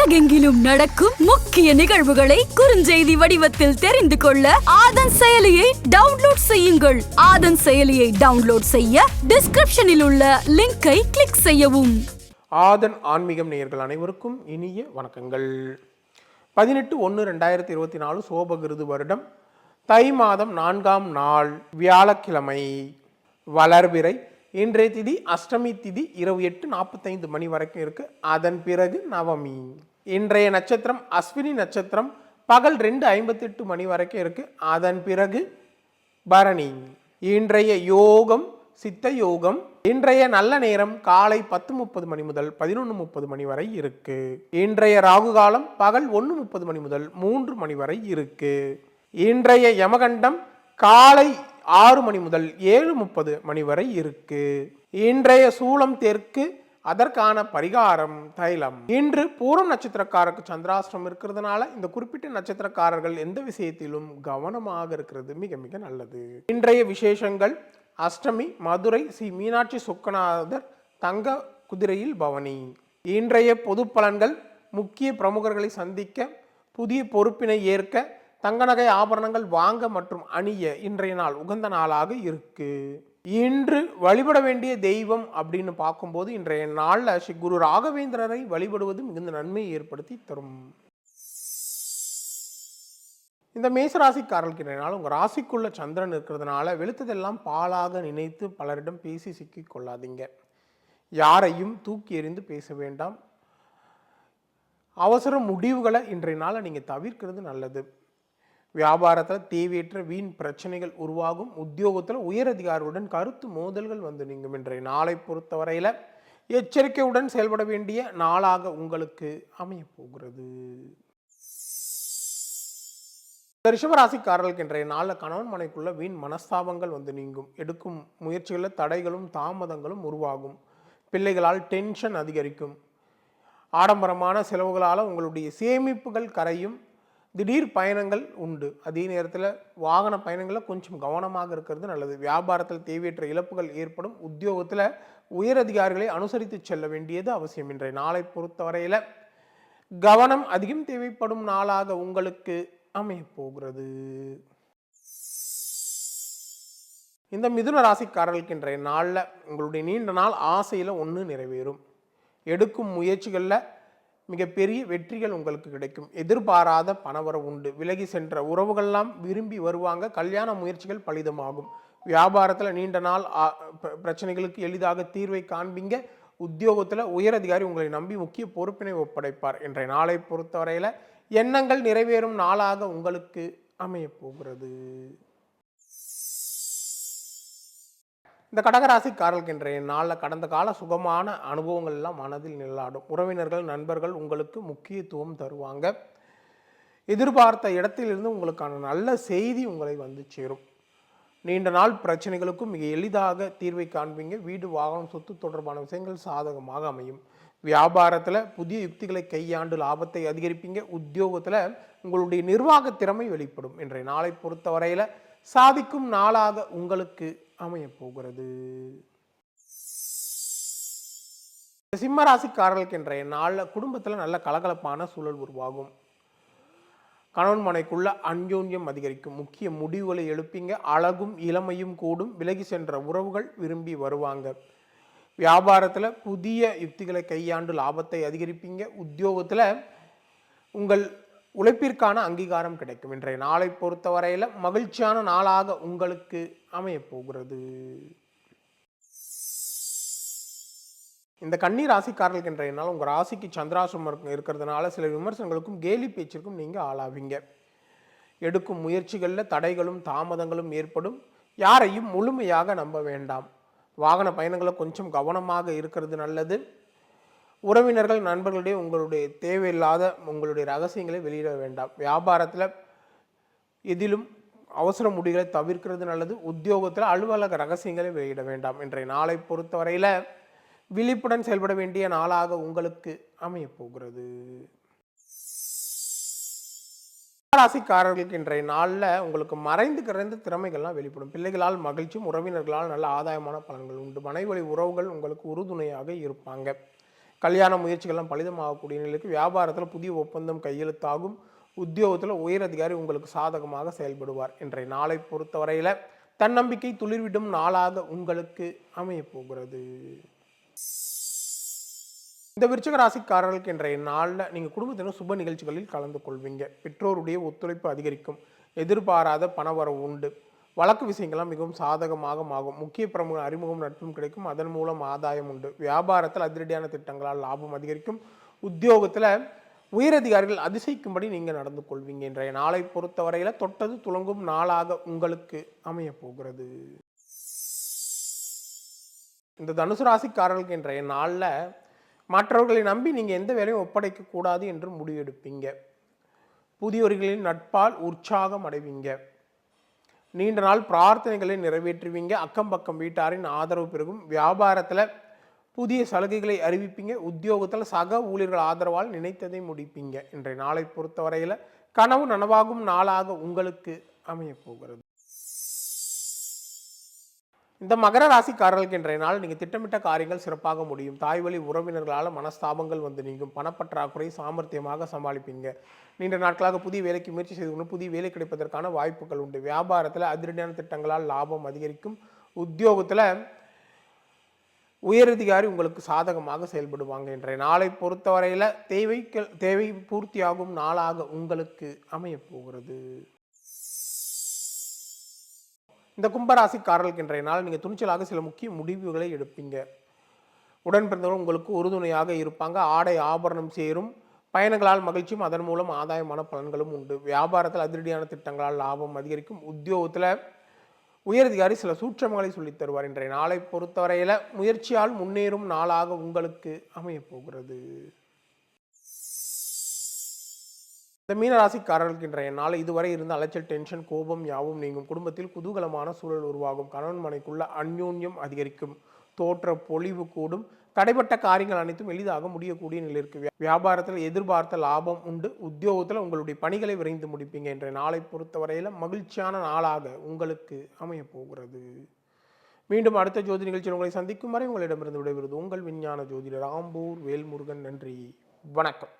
உலகெங்கிலும் நடக்கும் முக்கிய நிகழ்வுகளை குறுஞ்செய்தி வடிவத்தில் தெரிந்து கொள்ள ஆதன் செயலியை டவுன்லோட் செய்யுங்கள். ஆதன் செயலியை டவுன்லோட் செய்ய டிஸ்கிரிப்ஷனில் உள்ள லிங்கை கிளிக் செய்யவும். ஆதன் ஆன்மீகம் நேயர்கள் அனைவருக்கும் இனிய வணக்கங்கள். பதினெட்டு ஒன்று ரெண்டாயிரத்தி இருபத்தி நாலு சோபகிருது வருடம். தை மாதம் நான்காம் நாள் வியாழக்கிழமை. வளர்விரை இன்றைய திதி அஷ்டமி திதி இரவு எட்டு நாற்பத்தைந்து மணி வரைக்கும் இருக்கு. அதன் பிறகு நவமி. இன்றைய நட்சத்திரம் அஸ்வினி நட்சத்திரம் பகல் ரெண்டு ஐம்பத்தெட்டு மணி வரைக்கும் இருக்குது அதன் பிறகு பரணி. இன்றைய யோகம் சித்த யோகம் இன்றைய நல்ல நேரம் காலை பத்து முப்பது மணி முதல் பதினொன்று முப்பது மணி வரை இருக்கு. இன்றைய ராகு காலம் பகல் ஒன்று முப்பது மணி முதல் மூன்று மணி வரை இருக்கு. இன்றைய யமகண்டம் காலை ஆறு மணி முதல் ஏழு முப்பது மணி வரை இருக்கு. இன்றைய சூலம் தெற்கு அதற்கான பரிகாரம் தைலம். இன்று பூரம் நட்சத்திரக்காரருக்கு சந்திராஷ்டிரம் இருக்கிறதுனால இந்த குறிப்பிட்ட நட்சத்திரக்காரர்கள் எந்த விஷயத்திலும் கவனமாக இருக்கிறது மிக மிக நல்லது. இன்றைய விசேஷங்கள் அஷ்டமி மதுரை ஸ்ரீ மீனாட்சி சொக்கநாதர் தங்க குதிரையில் பவனி. இன்றைய பொது பலன்கள் முக்கிய பிரமுகர்களை சந்திக்க புதிய பொறுப்பினை ஏற்க தங்க நகை ஆபரணங்கள் வாங்க மற்றும் அணிய இன்றைய நாள் உகந்த நாளாக இருக்குது இன்று வழிபட வேண்டிய தெய்வம் அப்படின்னு பார்க்கும்போது இன்றைய நாளில் ஸ்ரீ குரு ராகவேந்திரரை வழிபடுவது மிகுந்த நன்மையை ஏற்படுத்தி தரும். இந்த மேசராசிக்காரர்களுக்கு இன்றைய நாள் உங்கள் ராசிக்குள்ள சந்திரன் இருக்கிறதுனால வெளுத்ததெல்லாம் பாலாக நினைத்து பலரிடம் பேசி சிக்கிக் கொள்ளாதீங்க. யாரையும் தூக்கி எறிந்து பேச வேண்டாம். அவசர முடிவுகளை இன்றைய நாளை நீங்கள் தவிர்க்கிறது நல்லது. வியாபாரத்தில் தேவையற்ற வீண் பிரச்சனைகள் உருவாகும். உத்தியோகத்தில் உயரதிகாரியுடன் கருத்து மோதல்கள் வந்து நீங்கும். இன்றைய நாளை பொறுத்தவரையில் எச்சரிக்கையுடன் செயல்பட வேண்டிய நாளாக உங்களுக்கு அமையப்போகிறது இந்த ரிஷபராசிக்காரர்களுக்கு இன்றைய நாளில் கணவன் மனைக்குள்ள வீண் மனஸ்தாபங்கள் வந்து நீங்கும். எடுக்கும் முயற்சிகளில் தடைகளும் தாமதங்களும் உருவாகும். பிள்ளைகளால் டென்ஷன் அதிகரிக்கும். ஆடம்பரமான செலவுகளால் உங்களுடைய சேமிப்புகள் கரையும். திடீர் பயணங்கள் உண்டு. அதே நேரத்தில் வாகன பயணங்களில் கொஞ்சம் கவனமாக இருக்கிறது நல்லது. வியாபாரத்தில் தேவையற்ற இழப்புகள் ஏற்படும். உத்தியோகத்தில் உயர் அதிகாரிகளை அனுசரித்து செல்ல வேண்டியது அவசியம். இன்றைய நாளை பொறுத்தவரையில் கவனம் அதிகம் தேவைப்படும் நாளாக உங்களுக்கு அமையப்போகிறது இந்த மிதுன ராசிக்காரர்களுக்கு இன்றைய நாளில் உங்களுடைய நீண்ட நாள் ஆசையில் ஒன்று நிறைவேறும். எடுக்கும் முயற்சிகளில் மிகப்பெரிய வெற்றிகள் உங்களுக்கு கிடைக்கும். எதிர்பாராத பணவரவு உண்டு. விலகி சென்ற உறவுகள்லாம் விரும்பி வருவாங்க. கல்யாண முயற்சிகள் பலிதமாகும். வியாபாரத்தில் நீண்ட நாள் பிரச்சனைகளுக்கு எளிதாக தீர்வை காண்பீங்க. உத்தியோகத்தில் உயரதிகாரி உங்களை நம்பி முக்கிய பொறுப்பினை ஒப்படைப்பார் என்ற நாளை பொறுத்தவரையில் எண்ணங்கள் நிறைவேறும் நாளாக உங்களுக்கு அமையப் இந்த கடகராசிக்காரர்களுக்கு இன்றைய நாளில் கடந்த கால சுகமான அனுபவங்கள் எல்லாம் மனதில் நில்லாடும் உறவினர்கள் நண்பர்கள் உங்களுக்கு முக்கியத்துவம் தருவாங்க. எதிர்பார்த்த இடத்திலிருந்து உங்களுக்கான நல்ல செய்தி உங்களை வந்து சேரும். நீண்ட நாள் பிரச்சனைகளுக்கும் மிக எளிதாக தீர்வை காண்பீங்க. வீடு வாகனம் சொத்து தொடர்பான விஷயங்கள் சாதகமாக அமையும். வியாபாரத்தில் புதிய யுக்திகளை கையாண்டு லாபத்தை அதிகரிப்பீங்க. உத்தியோகத்தில் உங்களுடைய நிர்வாக திறமை வெளிப்படும் இன்றைய நாளை பொறுத்தவரையில் சாதிக்கும் நாளாக உங்களுக்கு அமையப்போகிறது இந்த இன்றைய நாளில் குடும்பத்தில் நல்ல கலகலப்பான சூழல் உருவாகும். கணவன் மனைக்குள்ள அன்யோன்யம் அதிகரிக்கும். முக்கிய முடிவுகளை எழுப்பிங்க. அழகும் இளமையும் கூடும். விலகி சென்ற உறவுகள் விரும்பி வருவாங்க. வியாபாரத்தில் புதிய யுக்திகளை கையாண்டு லாபத்தை அதிகரிப்பீங்க. உத்தியோகத்தில் உங்கள் உழைப்பிற்கான அங்கீகாரம் கிடைக்கும். இன்றைய நாளை பொறுத்தவரையில் மகிழ்ச்சியான நாளாக உங்களுக்கு அமையப்போகிறது இந்த கன்னி ராசிக்காரர்களுக்கு இன்றைய நாள் உங்கள் ராசிக்கு சந்திராசிரமம் இருக்கிறதுனால சில விமர்சனங்களுக்கும் கேலி பேச்சிற்கும் நீங்கள் ஆளாவீங்க. எடுக்கும் முயற்சிகளில் தடைகளும் தாமதங்களும் ஏற்படும். யாரையும் முழுமையாக நம்ப வேண்டாம். வாகன பயணங்களை கொஞ்சம் கவனமாக இருக்கிறது நல்லது. உறவினர்கள் நண்பர்களிடையே உங்களுடைய தேவையில்லாத உங்களுடைய ரகசியங்களை வெளியிட வேண்டாம். வியாபாரத்தில் எதிலும் அவசர முடிவுகளை தவிர்க்கிறது நல்லது. உத்தியோகத்தில் அலுவலக ரகசியங்களை வெளியிட வேண்டாம். இன்றைய நாளை பொறுத்தவரையில் விழிப்புடன் செயல்பட வேண்டிய நாளாக உங்களுக்கு அமையப்போகிறது ராசிக்காரர்களுக்கு இன்றைய நாளில் உங்களுக்கு மறைந்து கிடந்த திறமைகள்லாம் வெளிப்படும். பிள்ளைகளால் மகிழ்ச்சியும் உறவினர்களால் நல்ல ஆதாயமான பலன்கள் உண்டு. மனைவழி உறவுகள் உங்களுக்கு உறுதுணையாக இருப்பாங்க. கல்யாண முயற்சிகள்லாம் பலிதமாகக்கூடிய நிலைக்கு வியாபாரத்தில் புதிய ஒப்பந்தம் கையெழுத்தாகும். உத்தியோகத்தில் உயர் அதிகாரி உங்களுக்கு சாதகமாக செயல்படுவார். இன்றைய நாளை பொறுத்தவரையில் தன்னம்பிக்கை துளிர்விடும் நாளாக உங்களுக்கு அமையப் போகிறது இந்த விருச்சக ராசிக்காரர்களுக்கு இன்றைய நாளில் நீங்கள் குடும்பத்தினர் சுப நிகழ்ச்சிகளில் கலந்து கொள்வீங்க. பெற்றோருடைய ஒத்துழைப்பு அதிகரிக்கும். எதிர்பாராத பணவரவு உண்டு. வழக்கு விஷயங்கள்லாம் மிகவும் சாதகமாக ஆகும் முக்கிய பிரமுக அறிமுகம் நட்பும் கிடைக்கும். அதன் மூலம் ஆதாயம் உண்டு. வியாபாரத்தில் அதிரடியான திட்டங்களால் லாபம் அதிகரிக்கும். உத்தியோகத்தில் உயரதிகாரிகள் அதிசயிக்கும்படி நீங்கள் நடந்து கொள்வீங்க இன்றைய நாளை பொறுத்தவரையில் தொட்டது துளங்கும் நாளாக உங்களுக்கு அமையப் போகிறது. இந்த தனுசு ராசிக்காரர்களுக்கு இன்றைய நாளில் மற்றவர்களை நம்பி நீங்கள் எந்த வேலையும் ஒப்படைக்கக்கூடாது என்று முடிவெடுப்பீங்க. புதியவர்களின் நட்பால் உற்சாகம் அடைவீங்க. நீண்ட நாள் பிரார்த்தனைகளை நிறைவேற்றுவீங்க. அக்கம் பக்கம் வீட்டாரின் ஆதரவு பெருகும். வியாபாரத்தில் புதிய சலுகைகளை அறிவிப்பீங்க. உத்தியோகத்தில் சக ஊழியர்கள் ஆதரவால் நினைத்ததை முடிப்பீங்க. இன்றைய நாளை பொறுத்தவரையில் கனவு நனவாகும் நாளாக உங்களுக்கு அமையப் போகிறது இந்த மகர ராசிக்காரர்களுக்கு இன்றைய நாள் நீங்கள் திட்டமிட்ட காரியங்கள் சிறப்பாக முடியும். தாய் வழி உறவினர்களால் மனஸ்தாபங்கள் வந்து நீங்கும். பணப்பற்றாக்குறை சாமர்த்தியமாக சமாளிப்பீங்க. நீண்ட நாட்களாக புதிய வேலைக்கு முயற்சி செய்து கொண்டு புதிய வேலை கிடைப்பதற்கான வாய்ப்புகள் உண்டு. வியாபாரத்தில் அதிரடியான திட்டங்களால் லாபம் அதிகரிக்கும். உத்தியோகத்தில் உயரதிகாரி உங்களுக்கு சாதகமாக செயல்படுவாங்க இன்றைய நாளை பொறுத்தவரையில் தேவைக்கள் தேவை பூர்த்தியாகும் நாளாக உங்களுக்கு அமையப் போகிறது. இந்த கும்பராசிக்காரர்களுக்கு இன்றைய நாள் நீங்கள் துணிச்சலாக சில முக்கிய முடிவுகளை எடுப்பீங்க. உடன் பிறந்தவர்கள் உங்களுக்கு உறுதுணையாக இருப்பாங்க. ஆடை ஆபரணம் சேரும். பயணங்களால் மகிழ்ச்சியும் அதன் மூலம் ஆதாயமான பலன்களும் உண்டு. வியாபாரத்தில் அதிரடியான திட்டங்களால் லாபம் அதிகரிக்கும். உத்தியோகத்தில் உயரதிகாரி சில சூற்றங்களை சொல்லித் தருவார். இன்றைய நாளை பொறுத்தவரையில் முயற்சியால் முன்னேறும் நாளாக உங்களுக்கு அமையப் இந்த மீனராசிக்காரர்களுக்கு இன்றைய நாள் இதுவரை இருந்த அலைச்சல் டென்ஷன் கோபம் யாவும் நீங்கும். குடும்பத்தில் குதூகலமான சூழல் உருவாகும். கணவன் மனைக்குள்ள அந்யோன்யம் அதிகரிக்கும். தோற்ற பொலிவு கூடும். தடைப்பட்ட காரியங்கள் அனைத்தும் எளிதாக முடியக்கூடிய நிலை இருக்கு. வியாபாரத்தில் எதிர்பார்த்த லாபம் உண்டு. உத்தியோகத்தில் உங்களுடைய பணிகளை விரைந்து முடிப்பீங்க இன்றைய நாளை பொறுத்தவரையில் மகிழ்ச்சியான நாளாக உங்களுக்கு அமைய போகிறது மீண்டும் அடுத்த ஜோதி நிகழ்ச்சியில் உங்களை சந்திக்கும் வரை உங்களிடமிருந்து விடைபெறுவது உங்கள் விஞ்ஞான ஜோதிடர் ஆம்பூர் வேல்முருகன். நன்றி. வணக்கம்.